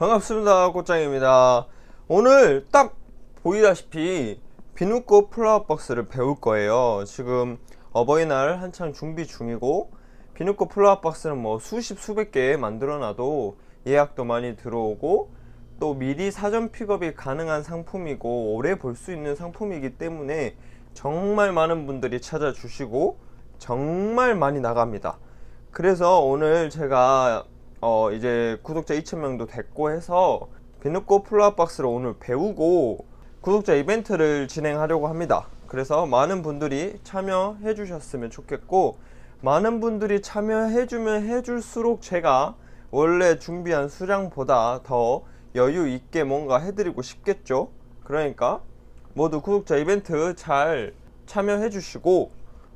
반갑습니다 꽃장입니다. 오늘 딱 보이다시피 비누꽃 플라워 박스를 배울 거예요. 지금 어버이날 한창 준비 중이고 비누꽃 플라워 박스는 뭐 수십 수백 개 만들어 놔도 예약도 많이 들어오고 또 미리 사전 픽업이 가능한 상품이고 오래 볼 수 있는 상품이기 때문에 정말 많은 분들이 찾아주시고 정말 많이 나갑니다. 그래서 오늘 제가 어 이제 구독자 2,000명도 됐고 해서 비누꽃 플라워 박스를 오늘 배우고 구독자 이벤트를 진행하려고 합니다. 그래서 많은 분들이 참여해 주셨으면 좋겠고 많은 분들이 참여해 주면 해 줄수록 제가 원래 준비한 수량보다 더 여유 있게 뭔가 해드리고 싶겠죠. 그러니까 모두 구독자 이벤트 잘 참여해 주시고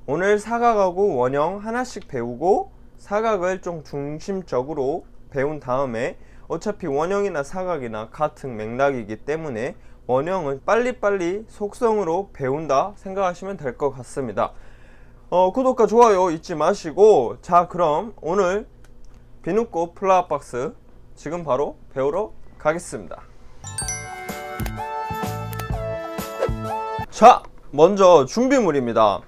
오늘 사각하고 원형 하나씩 배우고 사각을 좀 중심적으로 배운 다음에 어차피 원형이나 사각이나 같은 맥락이기 때문에 원형은 빨리빨리 속성으로 배운다 생각하시면 될 것 같습니다. 어, 구독과 좋아요 잊지 마시고 자 그럼 오늘 비누꽃 플라워 박스 지금 바로 배우러 가겠습니다. 자 먼저 준비물입니다.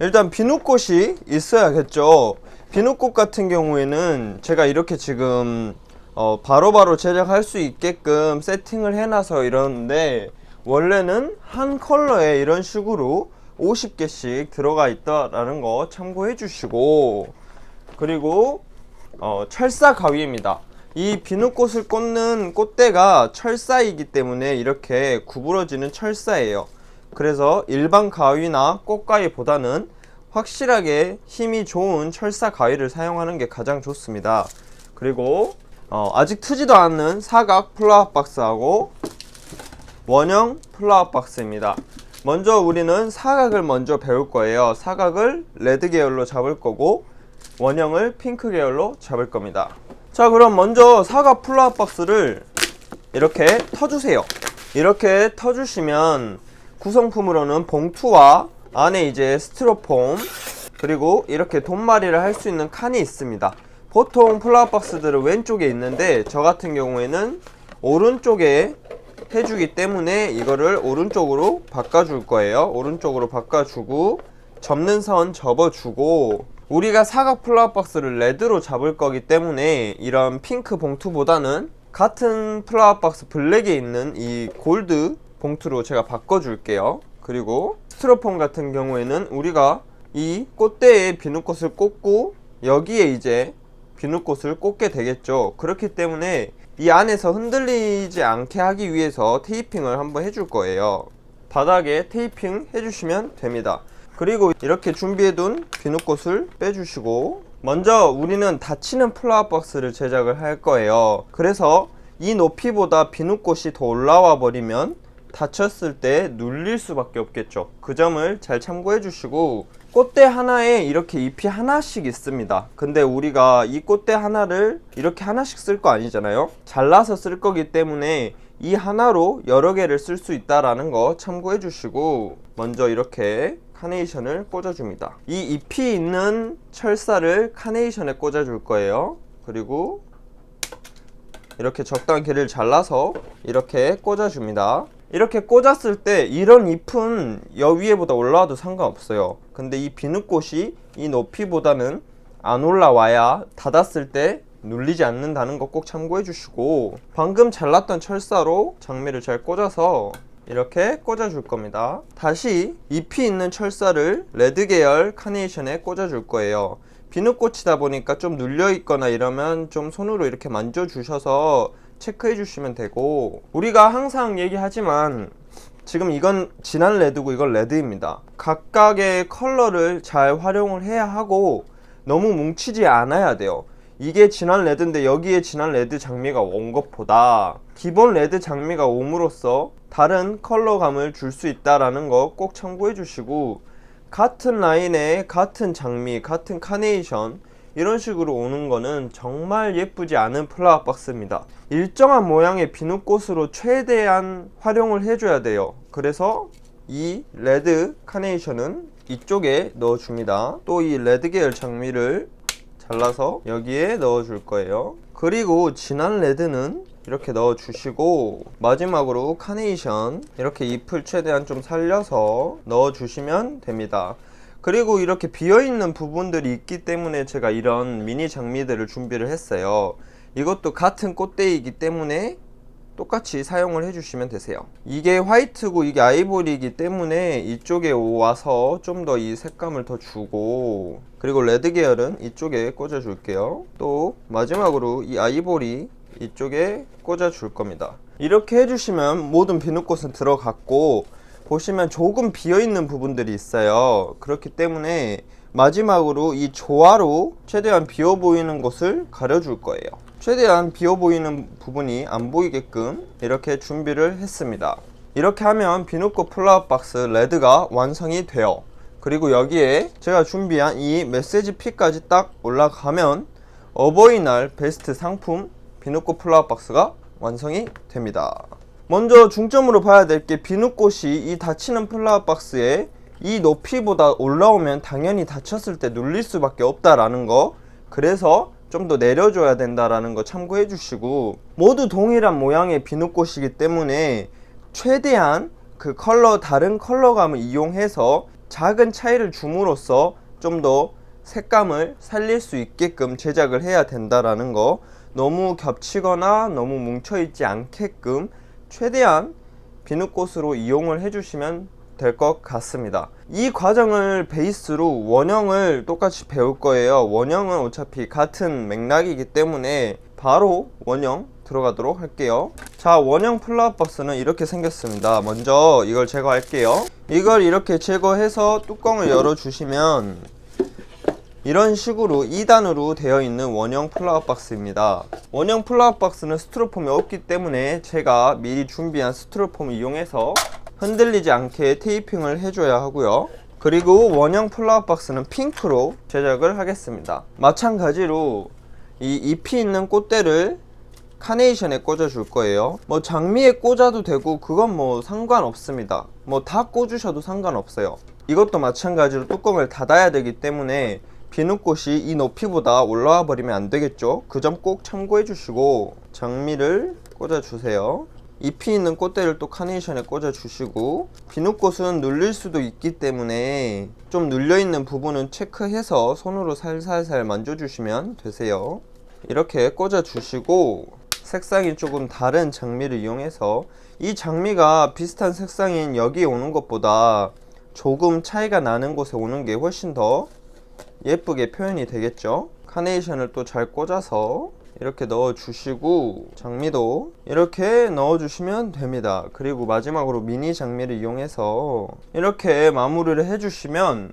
일단 비누꽃이 있어야겠죠. 비누꽃 같은 경우에는 제가 이렇게 지금 어, 바로바로 제작할 수 있게끔 세팅을 해놔서 이러는데 원래는 한 컬러에 이런 식으로 50개씩 들어가 있다라는 거 참고해 주시고 그리고 어, 철사 가위입니다. 이 비누꽃을 꽂는 꽃대가 철사이기 때문에 이렇게 구부러지는 철사예요. 그래서 일반 가위나 꽃가위보다는 확실하게 힘이 좋은 철사 가위를 사용하는 게 가장 좋습니다. 그리고 어, 아직 트지도 않는 사각 플라워 박스하고 원형 플라워 박스입니다. 먼저 우리는 사각을 먼저 배울 거예요. 사각을 레드 계열로 잡을 거고 원형을 핑크 계열로 잡을 겁니다. 자, 그럼 먼저 사각 플라워 박스를 이렇게 터주세요. 이렇게 터주시면 구성품으로는 봉투와 안에 이제 스티로폼 그리고 이렇게 돈마리를 할 수 있는 칸이 있습니다. 보통 플라워 박스들은 왼쪽에 있는데 저 같은 경우에는 오른쪽에 해주기 때문에 이거를 오른쪽으로 바꿔줄 거예요. 오른쪽으로 바꿔주고 접는 선 접어주고 우리가 사각 플라워 박스를 레드로 잡을 거기 때문에 이런 핑크 봉투보다는 같은 플라워 박스 블랙에 있는 이 골드 봉투로 제가 바꿔줄게요. 그리고 스티로폼 같은 경우에는 우리가 이 꽃대에 비누꽃을 꽂고 여기에 이제 비누꽃을 꽂게 되겠죠. 그렇기 때문에 이 안에서 흔들리지 않게 하기 위해서 테이핑을 한번 해줄 거예요. 바닥에 테이핑 해주시면 됩니다. 그리고 이렇게 준비해둔 비누꽃을 빼주시고 먼저 우리는 닫히는 플라워 박스를 제작을 할 거예요. 그래서 이 높이보다 비누꽃이 더 올라와 버리면 닫혔을 때 눌릴 수밖에 없겠죠. 그 점을 잘 참고해 주시고 꽃대 하나에 이렇게 잎이 하나씩 있습니다. 근데 우리가 이 꽃대 하나를 이렇게 하나씩 쓸 거 아니잖아요. 잘라서 쓸 거기 때문에 이 하나로 여러 개를 쓸 수 있다라는 거 참고해 주시고 먼저 이렇게 카네이션을 꽂아줍니다. 이 잎이 있는 철사를 카네이션에 꽂아줄 거예요. 그리고 이렇게 적당한 길이를 잘라서 이렇게 꽂아줍니다. 이렇게 꽂았을 때 이런 잎은 여 위에보다 올라와도 상관없어요. 근데 이 비누꽃이 이 높이보다는 안 올라와야 닫았을 때 눌리지 않는다는 거 꼭 참고해 주시고 방금 잘랐던 철사로 장미를 잘 꽂아서 이렇게 꽂아줄 겁니다. 다시 잎이 있는 철사를 레드 계열 카네이션에 꽂아줄 거예요. 비누꽃이다 보니까 좀 눌려 있거나 이러면 좀 손으로 이렇게 만져 주셔서 체크해 주시면 되고 우리가 항상 얘기하지만 지금 이건 진한 레드고 이건 레드입니다. 각각의 컬러를 잘 활용을 해야 하고 너무 뭉치지 않아야 돼요. 이게 진한 레드인데 여기에 진한 레드 장미가 온 것보다 기본 레드 장미가 옴으로써 다른 컬러감을 줄 수 있다라는 거 꼭 참고해 주시고 같은 라인에 같은 장미, 같은 카네이션 이런 식으로 오는 거는 정말 예쁘지 않은 플라워 박스입니다. 일정한 모양의 비누꽃으로 최대한 활용을 해줘야 돼요. 그래서 이 레드 카네이션은 이쪽에 넣어줍니다. 또 이 레드 계열 장미를 잘라서 여기에 넣어줄 거예요. 그리고 진한 레드는 이렇게 넣어 주시고 마지막으로 카네이션 이렇게 잎을 최대한 좀 살려서 넣어 주시면 됩니다. 그리고 이렇게 비어 있는 부분들이 있기 때문에 제가 이런 미니 장미들을 준비를 했어요. 이것도 같은 꽃대이기 때문에 똑같이 사용을 해주시면 되세요. 이게 화이트고 이게 아이보리이기 때문에 이쪽에 와서 좀 더 이 색감을 더 주고 그리고 레드 계열은 이쪽에 꽂아 줄게요. 또 마지막으로 이 아이보리 이쪽에 꽂아 줄 겁니다. 이렇게 해주시면 모든 비누꽃은 들어갔고 보시면 조금 비어 있는 부분들이 있어요. 그렇기 때문에 마지막으로 이 조화로 최대한 비어 보이는 곳을 가려줄 거예요. 최대한 비어 보이는 부분이 안 보이게끔 이렇게 준비를 했습니다. 이렇게 하면 비누꽃 플라워 박스 레드가 완성이 돼요. 그리고 여기에 제가 준비한 이 메시지 픽까지 딱 올라가면 어버이날 베스트 상품 비누꽃 플라워 박스가 완성이 됩니다. 먼저 중점으로 봐야 될 게 비누꽃이 이 닫히는 플라워 박스에 이 높이보다 올라오면 당연히 닫혔을 때 눌릴 수밖에 없다라는 거. 그래서 좀 더 내려줘야 된다라는 거 참고해 주시고 모두 동일한 모양의 비누꽃이기 때문에 최대한 그 컬러 다른 컬러감을 이용해서 작은 차이를 줌으로써 좀 더 색감을 살릴 수 있게끔 제작을 해야 된다라는 거 너무 겹치거나 너무 뭉쳐 있지 않게끔 최대한 비누꽃으로 이용을 해주시면 될 것 같습니다. 이 과정을 베이스로 원형을 똑같이 배울 거예요. 원형은 어차피 같은 맥락이기 때문에 바로 원형 들어가도록 할게요. 자, 원형 플라워 박스는 이렇게 생겼습니다. 먼저 이걸 제거할게요. 이걸 이렇게 제거해서 뚜껑을 열어 주시면 이런 식으로 2단으로 되어 있는 원형 플라워 박스입니다. 원형 플라워 박스는 스티로폼이 없기 때문에 제가 미리 준비한 스티로폼을 이용해서 흔들리지 않게 테이핑을 해줘야 하고요. 그리고 원형 플라워 박스는 핑크로 제작을 하겠습니다. 마찬가지로 이 잎이 있는 꽃대를 카네이션에 꽂아 줄 거예요. 뭐 장미에 꽂아도 되고 그건 뭐 상관없습니다. 뭐 다 꽂으셔도 상관없어요. 이것도 마찬가지로 뚜껑을 닫아야 되기 때문에 비누꽃이 이 높이보다 올라와 버리면 안 되겠죠. 그 점 꼭 참고해 주시고 장미를 꽂아 주세요. 잎이 있는 꽃대를 또 카네이션에 꽂아 주시고 비누꽃은 눌릴 수도 있기 때문에 좀 눌려 있는 부분은 체크해서 손으로 살살살 만져 주시면 되세요. 이렇게 꽂아 주시고 색상이 조금 다른 장미를 이용해서 이 장미가 비슷한 색상인 여기에 오는 것보다 조금 차이가 나는 곳에 오는 게 훨씬 더 예쁘게 표현이 되겠죠? 카네이션을 또 잘 꽂아서 이렇게 넣어 주시고 장미도 이렇게 넣어 주시면 됩니다. 그리고 마지막으로 미니 장미를 이용해서 이렇게 마무리를 해 주시면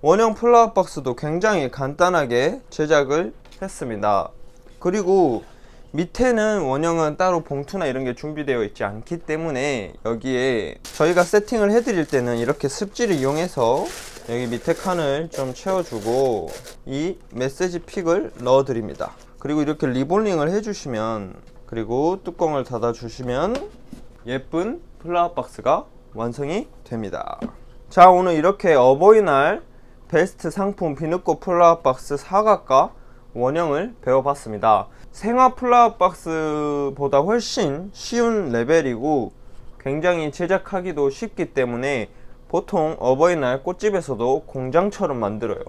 원형 플라워 박스도 굉장히 간단하게 제작을 했습니다. 그리고 밑에는 원형은 따로 봉투나 이런 게 준비되어 있지 않기 때문에 여기에 저희가 세팅을 해드릴 때는 이렇게 습지를 이용해서 여기 밑에 칸을 좀 채워주고 이 메시지 픽을 넣어 드립니다 그리고 이렇게 리볼링을 해주시면 그리고 뚜껑을 닫아 주시면 예쁜 플라워 박스가 완성이 됩니다 자 오늘 이렇게 어버이날 베스트 상품 비누꽃 플라워 박스 사각과 원형을 배워봤습니다. 생화 플라워 박스보다 훨씬 쉬운 레벨이고 굉장히 제작하기도 쉽기 때문에 보통 어버이날 꽃집에서도 공장처럼 만들어요.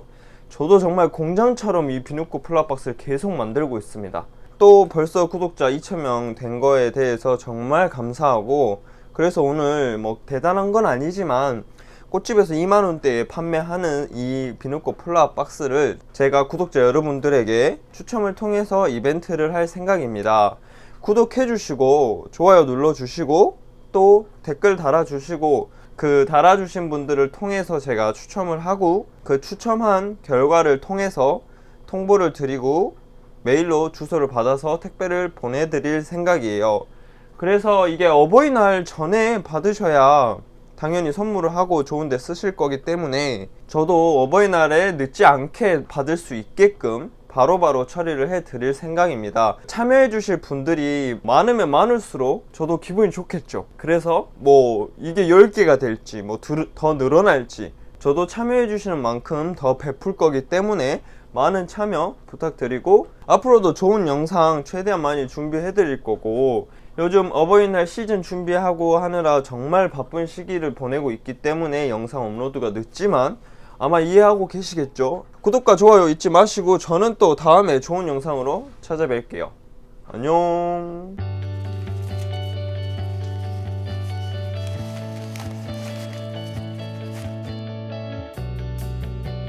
저도 정말 공장처럼 이 비누꽃 플라워 박스를 계속 만들고 있습니다. 또 벌써 구독자 2,000명 된 거에 대해서 정말 감사하고 그래서 오늘 뭐 대단한 건 아니지만 꽃집에서 2만원대에 판매하는 이 비누꽃 플라워 박스를 제가 구독자 여러분들에게 추첨을 통해서 이벤트를 할 생각입니다. 구독해주시고, 좋아요 눌러주시고, 또 댓글 달아주시고, 그 달아주신 분들을 통해서 제가 추첨을 하고, 그 추첨한 결과를 통해서 통보를 드리고, 메일로 주소를 받아서 택배를 보내드릴 생각이에요. 그래서 이게 어버이날 전에 받으셔야 당연히 선물을 하고 좋은데 쓰실 거기 때문에 저도 어버이날에 늦지 않게 받을 수 있게끔 바로바로 처리를 해 드릴 생각입니다. 참여해 주실 분들이 많으면 많을수록 저도 기분이 좋겠죠. 그래서 뭐 이게 10개가 될지 뭐 더 늘어날지 저도 참여해 주시는 만큼 더 베풀 거기 때문에 많은 참여 부탁드리고 앞으로도 좋은 영상 최대한 많이 준비해 드릴 거고 요즘 어버이날 시즌 준비하고 하느라 정말 바쁜 시기를 보내고 있기 때문에 영상 업로드가 늦지만 아마 이해하고 계시겠죠? 구독과 좋아요 잊지 마시고 저는 또 다음에 좋은 영상으로 찾아뵐게요. 안녕.